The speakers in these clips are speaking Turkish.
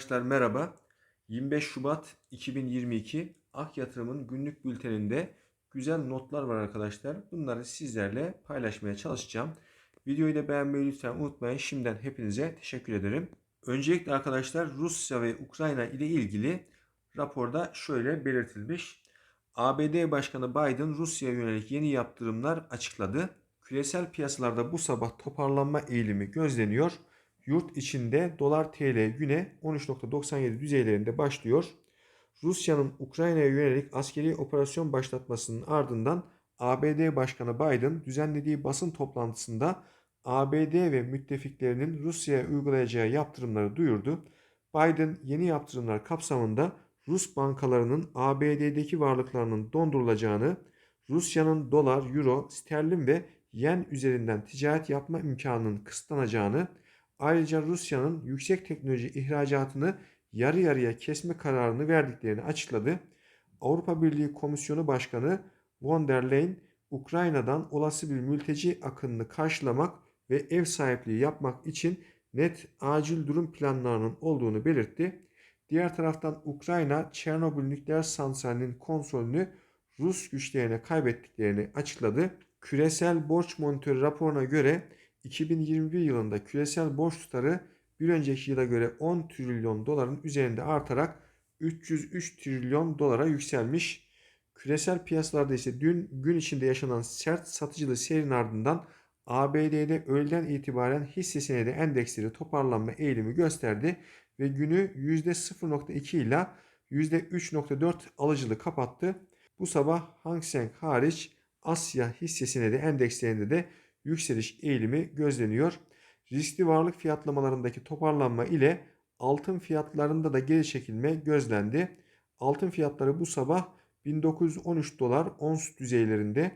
Arkadaşlar merhaba. 25 Şubat 2022 Ak Yatırım'ın günlük bülteninde güzel notlar var arkadaşlar. Bunları sizlerle paylaşmaya çalışacağım. Videoyu da beğenmeyi lütfen unutmayın. Şimdiden hepinize teşekkür ederim. Öncelikle arkadaşlar Rusya ve Ukrayna ile ilgili raporda şöyle belirtilmiş. ABD Başkanı Biden Rusya'ya yönelik yeni yaptırımlar açıkladı. Küresel piyasalarda bu sabah toparlanma eğilimi gözleniyor. Yurt içinde dolar TL güne 13.97 düzeylerinde başlıyor. Rusya'nın Ukrayna'ya yönelik askeri operasyon başlatmasının ardından ABD Başkanı Biden düzenlediği basın toplantısında ABD ve müttefiklerinin Rusya'ya uygulayacağı yaptırımları duyurdu. Biden yeni yaptırımlar kapsamında Rus bankalarının ABD'deki varlıklarının dondurulacağını, Rusya'nın dolar, euro, sterlin ve yen üzerinden ticaret yapma imkanının kısıtlanacağını, ayrıca Rusya'nın yüksek teknoloji ihracatını yarı yarıya kesme kararını verdiklerini açıkladı. Avrupa Birliği Komisyonu Başkanı von der Leyen, Ukrayna'dan olası bir mülteci akınını karşılamak ve ev sahipliği yapmak için net acil durum planlarının olduğunu belirtti. Diğer taraftan Ukrayna Çernobil nükleer santralinin kontrolünü Rus güçlerine kaybettiklerini açıkladı. Küresel borç monitörü raporuna göre 2021 yılında küresel borç tutarı bir önceki yıla göre 10 trilyon doların üzerinde artarak 303 trilyon dolara yükselmiş. Küresel piyasalarda ise dün gün içinde yaşanan sert satıcılı seyrin ardından ABD'de öğleden itibaren hisse senedi endeksleri toparlanma eğilimi gösterdi ve günü %0.2 ile %3.4 alıcılı kapattı. Bu sabah Hang Seng hariç Asya hisse senedi endekslerinde de yükseliş eğilimi gözleniyor. Riskli varlık fiyatlamalarındaki toparlanma ile altın fiyatlarında da geri çekilme gözlendi. Altın fiyatları bu sabah 1913 dolar ons düzeylerinde.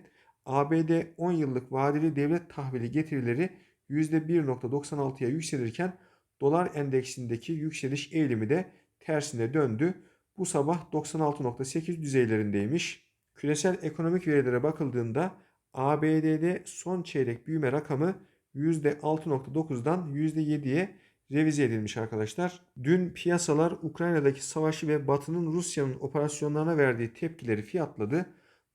ABD 10 yıllık vadeli devlet tahvili getirileri %1.96'ya yükselirken dolar endeksindeki yükseliş eğilimi de tersine döndü. Bu sabah 96.8 düzeylerindeymiş. Küresel ekonomik verilere bakıldığında ABD'de son çeyrek büyüme rakamı %6.9'dan %7'ye revize edilmiş arkadaşlar. Dün piyasalar Ukrayna'daki savaşı ve Batı'nın Rusya'nın operasyonlarına verdiği tepkileri fiyatladı.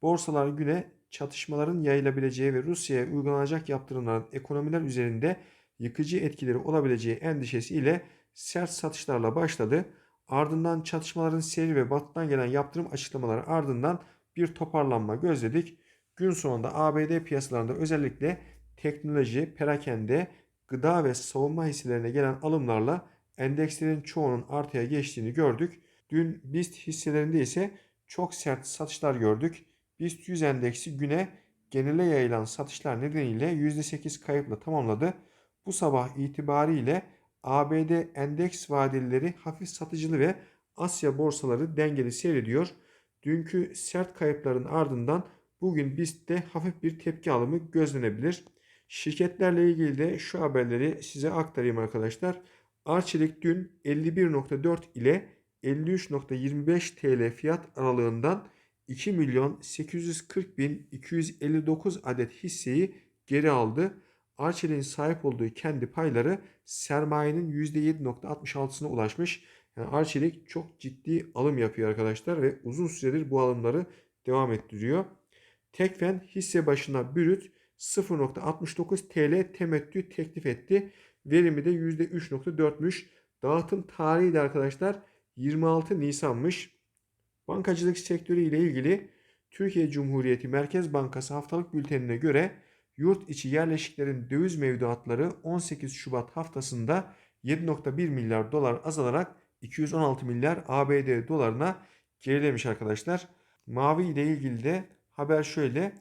Borsalar güne çatışmaların yayılabileceği ve Rusya'ya uygulanacak yaptırımların ekonomiler üzerinde yıkıcı etkileri olabileceği endişesiyle sert satışlarla başladı. Ardından çatışmaların seyri ve batıdan gelen yaptırım açıklamaları ardından bir toparlanma gözledik. Gün sonunda ABD piyasalarında özellikle teknoloji, perakende, gıda ve savunma hisselerine gelen alımlarla endekslerin çoğunun artıya geçtiğini gördük. Dün BIST hisselerinde ise çok sert satışlar gördük. BIST 100 endeksi güne genele yayılan satışlar nedeniyle %8 kayıpla tamamladı. Bu sabah itibariyle ABD endeks vadelileri hafif satıcılı ve Asya borsaları dengeli seyrediyor. Dünkü sert kayıpların ardından bugün BIST'te hafif bir tepki alımı gözlenebilir. Şirketlerle ilgili de şu haberleri size aktarayım arkadaşlar. Arçelik dün 51.4 ile 53.25 TL fiyat aralığından 2 milyon 840 bin 259 adet hisseyi geri aldı. Arçelik'in sahip olduğu kendi payları sermayenin %7.66'sına ulaşmış. Yani Arçelik çok ciddi alım yapıyor arkadaşlar ve uzun süredir bu alımları devam ettiriyor. Tekfen hisse başına bürüt 0.69 TL temettü teklif etti. Verimi de %3.4'müş. Dağıtım tarihi de arkadaşlar 26 Nisan'mış. Bankacılık sektörü ile ilgili Türkiye Cumhuriyeti Merkez Bankası haftalık bültenine göre yurt içi yerleşiklerin döviz mevduatları 18 Şubat haftasında 7.1 milyar dolar azalarak 216 milyar ABD dolarına gerilemiş arkadaşlar. Mavi ile ilgili de haber şöyle.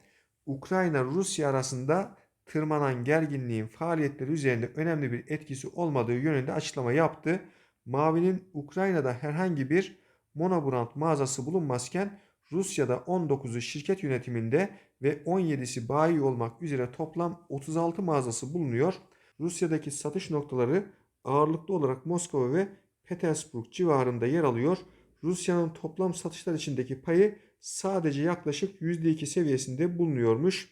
Ukrayna-Rusya arasında tırmanan gerginliğin faaliyetleri üzerinde önemli bir etkisi olmadığı yönünde açıklama yaptı. Mavi'nin Ukrayna'da herhangi bir monobrand mağazası bulunmazken Rusya'da 19'u şirket yönetiminde ve 17'si bayi olmak üzere toplam 36 mağazası bulunuyor. Rusya'daki satış noktaları ağırlıklı olarak Moskova ve Petersburg civarında yer alıyor. Rusya'nın toplam satışlar içindeki payı sadece yaklaşık %2 seviyesinde bulunuyormuş.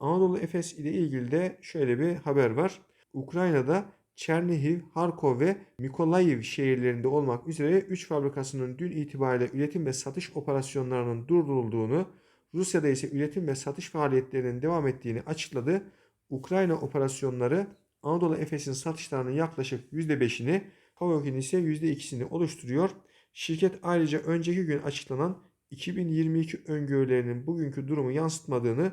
Anadolu Efes ile ilgili de şöyle bir haber var. Ukrayna'da Çernihiv, Harkov ve Mikolayiv şehirlerinde olmak üzere 3 fabrikasının dün itibariyle üretim ve satış operasyonlarının durdurulduğunu, Rusya'da ise üretim ve satış faaliyetlerinin devam ettiğini açıkladı. Ukrayna operasyonları Anadolu Efes'in satışlarının yaklaşık %5'ini, Havok'un ise %2'sini oluşturuyor. Şirket ayrıca önceki gün açıklanan 2022 öngörülerinin bugünkü durumu yansıtmadığını,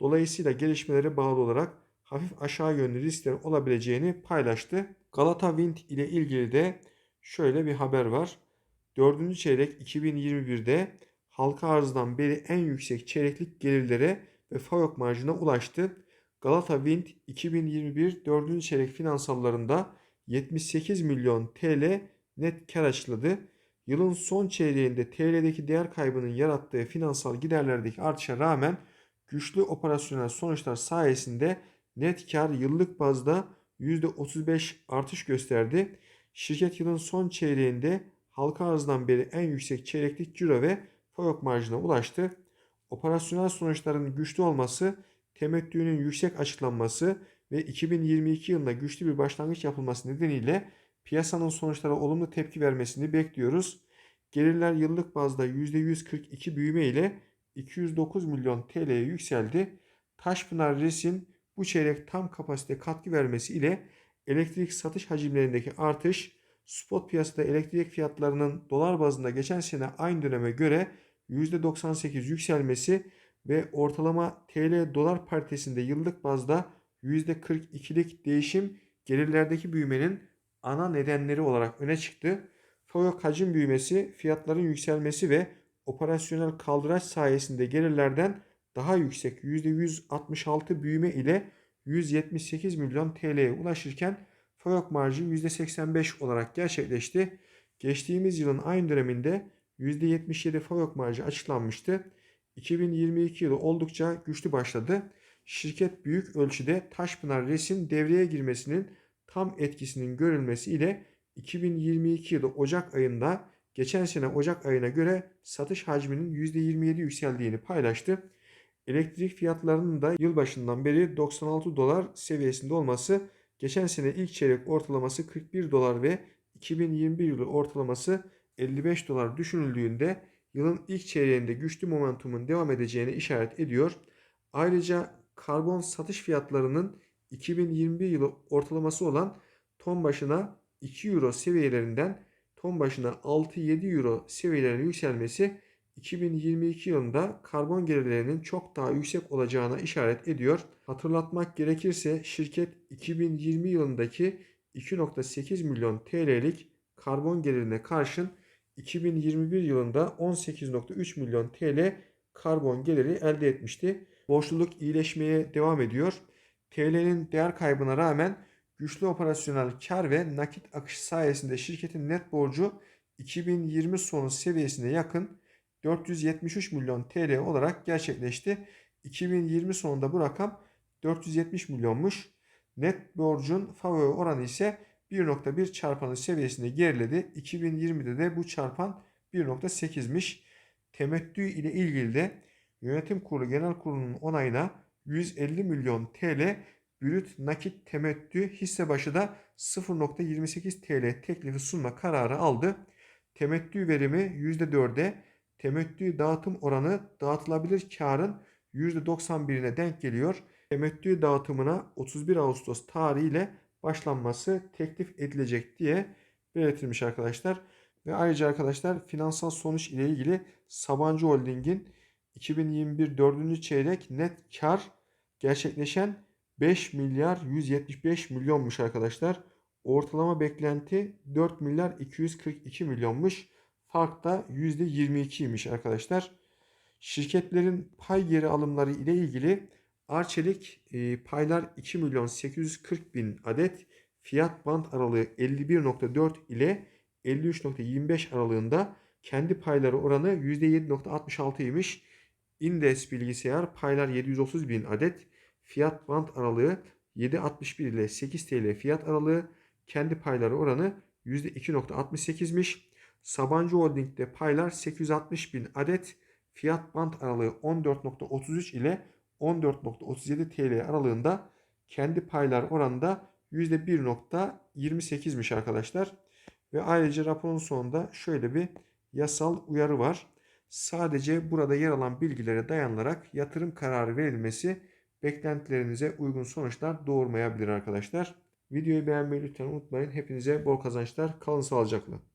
dolayısıyla gelişmelere bağlı olarak hafif aşağı yönlü riskler olabileceğini paylaştı. Galata Wind ile ilgili de şöyle bir haber var. 4. çeyrek 2021'de halka arzdan beri en yüksek çeyreklik gelirlere ve FAVÖK marjına ulaştı. Galata Wind 2021 4. çeyrek finansallarında 78 milyon TL net kar açıkladı. Yılın son çeyreğinde TL'deki değer kaybının yarattığı finansal giderlerdeki artışa rağmen güçlü operasyonel sonuçlar sayesinde net kar yıllık bazda %35 artış gösterdi. Şirket yılın son çeyreğinde halka arzdan beri en yüksek çeyreklik ciro ve FAVÖK marjına ulaştı. Operasyonel sonuçların güçlü olması, temettünün yüksek açıklanması ve 2022 yılında güçlü bir başlangıç yapılması nedeniyle piyasanın sonuçlara olumlu tepki vermesini bekliyoruz. Gelirler yıllık bazda %142 büyüme ile 209 milyon TL'ye yükseldi. Taşpınar Res'in bu çeyrek tam kapasite katkı vermesi ile elektrik satış hacimlerindeki artış, spot piyasada elektrik fiyatlarının dolar bazında geçen sene aynı döneme göre %98 yükselmesi ve ortalama TL dolar paritesinde yıllık bazda %42'lik değişim gelirlerdeki büyümenin ana nedenleri olarak öne çıktı. FAVÖK hacim büyümesi, fiyatların yükselmesi ve operasyonel kaldıraç sayesinde gelirlerden daha yüksek %166 büyüme ile 178 milyon TL'ye ulaşırken FAVÖK marjı %85 olarak gerçekleşti. Geçtiğimiz yılın aynı döneminde %77 FAVÖK marjı açıklanmıştı. 2022 yılı oldukça güçlü başladı. Şirket büyük ölçüde Taşpınar Res'in devreye girmesinin tam etkisinin görülmesi ile 2022 yılı Ocak ayında geçen sene Ocak ayına göre satış hacminin %27 yükseldiğini paylaştı. Elektrik fiyatlarının da yılbaşından beri 96 dolar seviyesinde olması, geçen sene ilk çeyrek ortalaması 41 dolar ve 2021 yılı ortalaması 55 dolar düşünüldüğünde yılın ilk çeyreğinde güçlü momentumun devam edeceğine işaret ediyor. Ayrıca karbon satış fiyatlarının 2021 yılı ortalaması olan ton başına 2 euro seviyelerinden ton başına 6-7 euro seviyelerine yükselmesi 2022 yılında karbon gelirlerinin çok daha yüksek olacağına işaret ediyor. Hatırlatmak gerekirse şirket 2020 yılındaki 2.8 milyon TL'lik karbon gelirine karşın 2021 yılında 18.3 milyon TL karbon geliri elde etmişti. Borçluluk iyileşmeye devam ediyor. TL'nin değer kaybına rağmen güçlü operasyonel kar ve nakit akışı sayesinde şirketin net borcu 2020 sonu seviyesine yakın 473 milyon TL olarak gerçekleşti. 2020 sonunda bu rakam 470 milyonmuş. Net borcun favori oranı ise 1.1 çarpanı seviyesinde geriledi. 2020'de de bu çarpan 1.8'miş. Temettü ile ilgili de yönetim kurulu genel kurulunun onayına 150 milyon TL brüt nakit temettü hisse başı da 0.28 TL teklifi sunma kararı aldı. Temettü verimi %4'e, temettü dağıtım oranı dağıtılabilir karın %91'ine denk geliyor. Temettü dağıtımına 31 Ağustos tarihiyle başlanması teklif edilecek diye belirtilmiş arkadaşlar. Ve ayrıca arkadaşlar finansal sonuç ile ilgili Sabancı Holding'in 2021 4. çeyrek net kar gerçekleşen 5 milyar 175 milyonmuş arkadaşlar. Ortalama beklenti 4 milyar 242 milyonmuş. Fark da %22'ymiş arkadaşlar. Şirketlerin pay geri alımları ile ilgili Arçelik e, paylar 2 milyon 840 bin adet fiyat band aralığı 51.4 ile 53.25 aralığında kendi payları oranı %7.66'ymış. Indes bilgisayar paylar 730 bin adet fiyat band aralığı 7.61 ile 8 TL fiyat aralığı kendi payları oranı %2.68'miş. Sabancı Holding'de paylar 860 bin adet fiyat band aralığı 14.33 ile 14.37 TL aralığında kendi paylar oranında %1.28'miş arkadaşlar. Ve ayrıca raporun sonunda şöyle bir yasal uyarı var. Sadece burada yer alan bilgilere dayanarak yatırım kararı verilmesi beklentilerinize uygun sonuçlar doğurmayabilir arkadaşlar. Videoyu beğenmeyi lütfen unutmayın. Hepinize bol kazançlar. Kalın sağlıcakla.